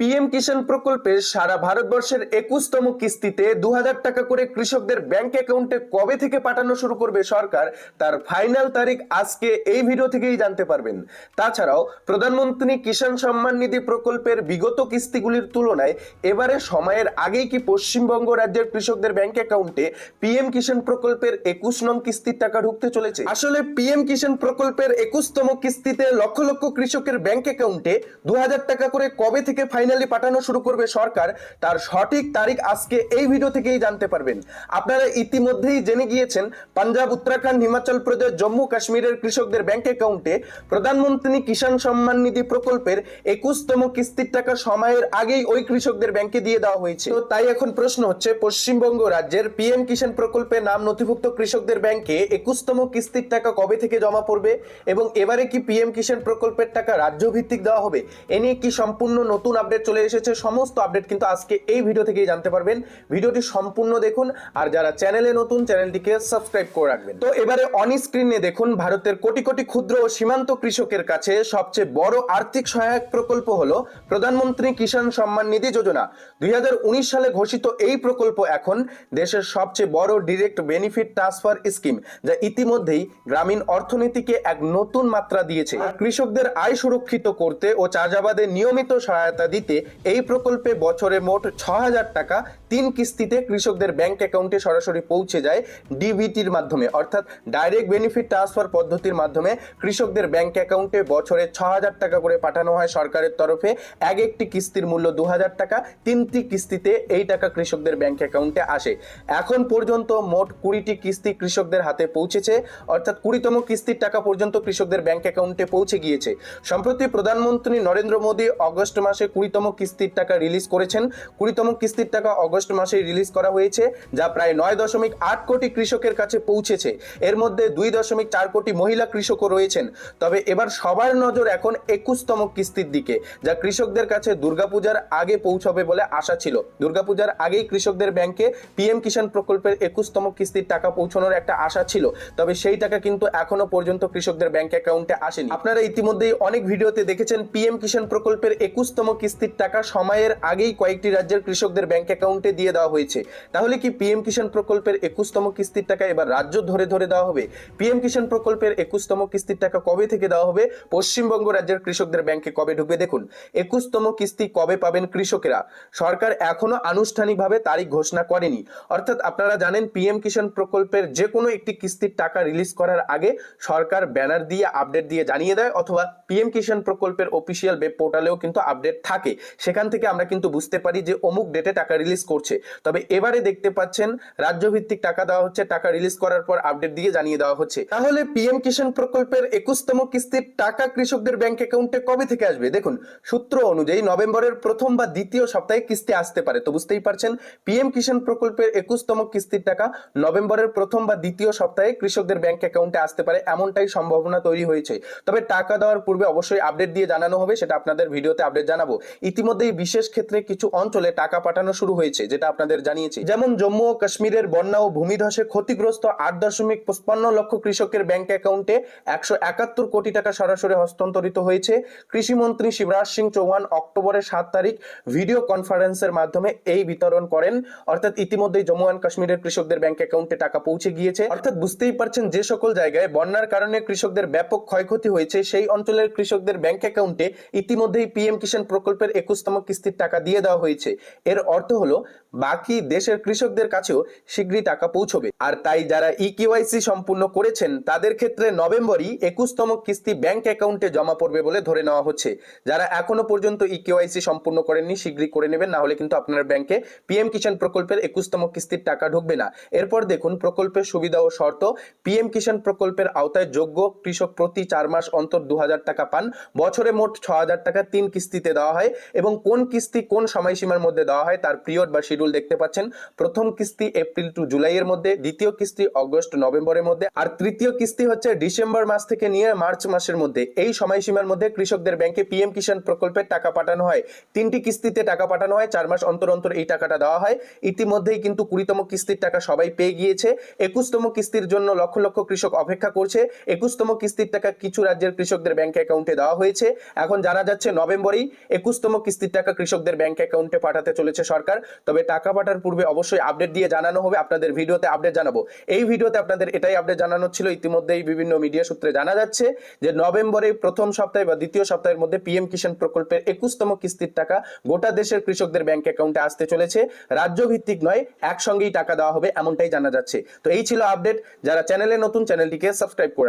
PM কিষাণ প্রকল্পের সারা ভারতবর্ষের একুশতম কিস্তিতে দু টাকা করে কৃষকদের ব্যাংক অ্যাকাউন্টে কবে থেকে পাঠানো শুরু করবে সরকার, তার ফাইনাল তারিখ আজকে এই ভিডিও থেকেই জানতে পারবেন। তাছাড়াও, প্রধানমন্ত্রী কিষাণ সম্মান নিধি প্রকল্পের বিগত কিস্তিগুলির তুলনায় এবারে সময়ের আগেই কি পশ্চিমবঙ্গ রাজ্যের কৃষকদের ব্যাংক অ্যাকাউন্টে পিএম কিষাণ প্রকল্পের একুশ নং কিস্তির টাকা ঢুকতে চলেছে? আসলে পিএম কিষাণ প্রকল্পের একুশতম কিস্তিতে লক্ষ লক্ষ কৃষকের ব্যাংক অ্যাকাউন্টে দু হাজার টাকা করে কবে থেকে ফাইনালি পাঠানো শুরু করবে সরকার। তার সঠিক তারিখ আজকে এই ভিডিও থেকেই জানতে পারবেন। আপনারা ইতিমধ্যেই জেনে গিয়েছেন, পাঞ্জাব, উত্তরাখণ্ড, হিমাচল প্রদেশ, জম্মু, কাশ্মীরের কৃষকদের ব্যাংক অ্যাকাউন্টে প্রধানমন্ত্রী কিষাণ সম্মান নিধি প্রকল্পের একুশতম কিস্তির টাকা সময়ের আগেই ওই কৃষকদের ব্যাংকে দিয়ে দেওয়া হয়েছে। তো তাই এখন প্রশ্ন হচ্ছে, পশ্চিমবঙ্গ রাজ্যের পিএম কিষাণ প্রকল্পে নাম নথিভুক্ত কৃষকদের ব্যাংকে একুশতম কিস্তির টাকা কবে থেকে জমা পড়বে এবং এবারে কি পিএম কিষাণ প্রকল্পের টাকা রাজ্য ভিত্তিক দেওয়া হবে? এ নিয়ে কি সম্পূর্ণ নতুন আপডেট চলে এসেছে, সমস্ত আপডেট কিন্তু আজকে এই ভিডিও থেকেই জানতে পারবেন। ভিডিওটি সম্পূর্ণ দেখুন আর যারা চ্যানেলে নতুন চ্যানেলটিকে সাবস্ক্রাইব করে রাখবেন। তো এবারে অন স্ক্রিনে দেখুন, ভারতের কোটি কোটি ক্ষুদ্র ও সীমান্ত কৃষকের কাছে সবচেয়ে বড় আর্থিক সহায়ক প্রকল্প হলো প্রধানমন্ত্রী কিষাণ সম্মান নিধি যোজনা। দুই হাজার উনিশ সালে ঘোষিত এই প্রকল্প এখন দেশের সবচেয়ে বড় ডিরেক্ট বেনিফিট ট্রান্সফার স্কিম যা ইতিমধ্যেই গ্রামীণ অর্থনীতিকে এক নতুন মাত্রা দিয়েছে। কৃষকদের আয় সুরক্ষিত করতে ও চাষাবাদে নিয়মিত সহায়তা দিতে এই প্রকল্পে বছরে মোট ছ হাজার টাকা তিন কিস্তিতে কৃষকদের ব্যাংক অ্যাকাউন্টে সরাসরি পৌঁছে যায় ডিবিটির মাধ্যমে। অর্থাৎ ডাইরেক্ট বেনিফিট ট্রান্সফার পদ্ধতির মাধ্যমে কৃষকদের ব্যাংক অ্যাকাউন্টে বছরে ছ হাজার টাকা করে পাঠানো হয় সরকারের তরফে। এক একটি কিস্তির মূল্য দু হাজার টাকা, তিনটি কিস্তিতে এই টাকা কৃষকদের ব্যাংক অ্যাকাউন্টে আসে। এখন পর্যন্ত মোট কুড়িটি কিস্তি কৃষকদের হাতে পৌঁছেছে, অর্থাৎ কুড়িতম কিস্তির টাকা পর্যন্ত কৃষকদের ব্যাংক অ্যাকাউন্টে পৌঁছে গিয়েছে। সম্প্রতি প্রধানমন্ত্রী নরেন্দ্র মোদী অগস্ট মাসে কুড়িতম কিস্তির টাকা রিলিজ করেছেন। কুড়িতম কিস্তির টাকা অগস্ট মাসে রিলিজ করা হয়েছে, যা প্রায় নয় দশমিক আট কোটি কৃষকের কাছে পৌঁছেছে। এর মধ্যে দুই দশমিক চার কোটি মহিলা কৃষকও রয়েছেন। তবে এবার সবার নজর এখন একুশতম কিস্তির দিকে, যা কৃষকদের কাছে দুর্গাপূজার আগে পৌঁছবে বলে আশা ছিল। দুর্গাপূজার আগেই কৃষকদের ব্যাংকে পিএম কিষাণ প্রকল্পের একুশতম কিস্তির টাকা পৌঁছানোর একটা আশা ছিল। তবে সেই টাকা কিন্তু এখনও পর্যন্ত কৃষকদের ব্যাংক অ্যাকাউন্টে আসেনি। আপনারা ইতিমধ্যেই অনেক ভিডিওতে দেখেছেন, পিএম কিষাণ প্রকল্পের একুশতম কিস্তির টাকা সময়ের আগেই কয়েকটি রাজ্যের কৃষকদের ব্যাংক অ্যাকাউন্টে দিয়ে দেওয়া হয়েছে। তাহলে কি পিএম কিষাণ প্রকল্পের একুশতম কিস্তির টাকা এবার রাজ্য ধরে ধরে দেওয়া হবে? পিএম কিষাণ প্রকল্পের একুশতম কিস্তির টাকা কবে থেকে দেওয়া হবে? পশ্চিমবঙ্গ রাজ্যের কৃষকদের ব্যাংকে কবে ঢুকবে? দেখুন, একুশতম কিস্তি কবে পাবেন কৃষকেরা? সরকার এখনও আনুষ্ঠানিকভাবে তারিখ ঘোষণা করেনি। অর্থাৎ আপনারা জানেন, পিএম কিষাণ প্রকল্পের যে কোনো একটি কিস্তির টাকা রিলিজ করার আগে সরকার ব্যানার দিয়ে আপডেট দিয়ে জানিয়ে দেয়, অথবা পিএম কিষাণ প্রকল্পের অফিসিয়াল ওয়েব পোর্টালেও কিন্তু আপডেট থাকে। সেখান থেকে আমরা কিন্তু বুঝতে পারি যে অমুক ডেটে টাকা রিলিজ করছে। তবে এবারে দেখতে পাচ্ছেন রাজ্য ভিত্তিক টাকা দেওয়া হচ্ছে, টাকা রিলিজ করার পর আপডেট দিয়ে জানিয়ে দেওয়া হচ্ছে। তাহলে পিএম কিষাণ প্রকল্পের একুশতম কিস্তির টাকা কৃষকদের ব্যাংক অ্যাকাউন্টে কবে থেকে আসবে? দেখুন, সূত্র অনুযায়ী নভেম্বরের প্রথম বা দ্বিতীয় সপ্তাহে কিস্তি আসতে পারে। তো বুঝতেই পারছেন পিএম কিষাণ প্রকল্পের একুশতম কিস্তির টাকা নভেম্বরের প্রথম বা দ্বিতীয় সপ্তাহে কৃষকদের ব্যাংক অ্যাকাউন্টে আসতে পারে, এমনটাই সম্ভাবনা তৈরি হয়েছে। তবে টাকা দেওয়ার পূর্বে অবশ্যই আপডেট দিয়ে জানানো হবে, সেটা আপনাদের ভিডিওতে আপডেট জানাব। ইতিমধ্যেই বিশেষ ক্ষেত্রে কিছু অঞ্চলে টাকা পাঠানো শুরু হয়েছে, যেটা আপনাদের জানিয়েছি। যেমন জম্মু ও কাশ্মীরের বন্যা ও ভূমিধসে ক্ষতিগ্রস্ত আট দশমিক পঁচপান্ন লক্ষ কৃষকের ব্যাংক অ্যাকাউন্টে একশো একাত্তর কোটি টাকা সরাসরি হস্তান্তরিত হয়েছে। কৃষিমন্ত্রী শিবরাজ সিং চৌহান অক্টোবরের সাত তারিখ ভিডিও কনফারেন্সের মাধ্যমে এই বিতরণ করেন। অর্থাৎ ইতিমধ্যেই জম্মু অ্যান্ড কাশ্মীরের কৃষকদের ব্যাংক অ্যাকাউন্টে টাকা পৌঁছে গিয়েছে। অর্থাৎ বুঝতেই পারছেন যে সকল জায়গায় বন্যার কারণে কৃষকদের ব্যাপক ক্ষয়ক্ষতি হয়েছে, সেই অঞ্চলের কৃষকদের ব্যাংক অ্যাকাউন্টে ইতিমধ্যেই পিএম কিষাণ প্রকল্পের একুশতম কিস্তির টাকা দিয়ে দেওয়া হয়েছে। এর অর্থ হলো, বাকি দেশের কৃষকদের কাছেও শীঘ্রই টাকা পৌঁছবে। আর তাই যারা ই কেওয়াইসি সম্পূর্ণ করেছেন, তাদের ক্ষেত্রে নভেম্বরই একুশতম কিস্তি ব্যাংক অ্যাকাউন্টে জমা পড়বে বলে ধরে নেওয়া হচ্ছে। যারা এখনও পর্যন্ত ই কেওয়াইসি সম্পূর্ণ করেননি, শীঘ্রই করে নেবেন, না হলে কিন্তু আপনার ব্যাংকে পিএম কিষাণ প্রকল্পের একুশতম কিস্তির টাকা ঢুকবে না। এরপর দেখুন, প্রকল্পের সুবিধা ও শর্ত পিএম কিষাণ প্রকল্পের আওতায় যোগ্য কৃষক প্রতি চার মাস অন্তর দু হাজার টাকা পান। বছরে মোট ছ টাকা তিন কিস্তিতে দেওয়া হয়। এবং কোন কিস্তি কোন সময়সীমার মধ্যে দেওয়া হয় তার পিরিয়ড বা শিডিউল দেখতে পাচ্ছেন। প্রথম কিস্তি এপ্রিল টু জুলাইয়ের মধ্যে, দ্বিতীয় কিস্তি অগস্ট নভেম্বরের মধ্যে, আর তৃতীয় কিস্তি হচ্ছে ডিসেম্বর মাস থেকে নিয়ে মার্চ মাসের মধ্যে। এই সময়সীমার মধ্যে কৃষকদের ব্যাংকে পিএম কিষাণ প্রকল্পের টাকা পাঠানো হয়। তিনটি কিস্তিতে টাকা পাঠানো হয়, চার মাস অন্তর অন্তর এই টাকাটা দেওয়া হয়। ইতিমধ্যেই কিন্তু কুড়িতম কিস্তির টাকা সবাই পেয়ে গিয়েছে। একুশতম কিস্তির জন্য লক্ষ লক্ষ কৃষক অপেক্ষা করছে। একুশতম কিস্তির টাকা কিছু রাজ্যের কৃষকদের ব্যাংক অ্যাকাউন্টে দেওয়া হয়েছে। এখন জানা যাচ্ছে নভেম্বরেই, একুশতম একুশতম কিস্তির টাকা কৃষকদের ব্যাংক অ্যাকাউন্টে পাঠাতে চলেছে সরকার। তবে টাকা পাঠার পূর্বে অবশ্যই আপডেট দিয়ে জানানো হবে, আপনাদের ভিডিওতে আপডেট জানাব। এই ভিডিওতে আপনাদের এটাই আপডেট জানানো ছিল, ইতিমধ্যেই বিভিন্ন মিডিয়া সূত্রে জানা যাচ্ছে যে নভেম্বরে প্রথম সপ্তাহে বা দ্বিতীয় সপ্তাহের মধ্যে পিএম কিষাণ প্রকল্পের একুশতম কিস্তির টাকা গোটা দেশের কৃষকদের ব্যাংক অ্যাকাউন্টে আসতে চলেছে। রাজ্য ভিত্তিক নয়, একসঙ্গেই টাকা দেওয়া হবে, এমনটাই জানা যাচ্ছে। তো এই ছিল আপডেট যারা চ্যানেলে নতুন চ্যানেলটিকে সাবস্ক্রাইব করে।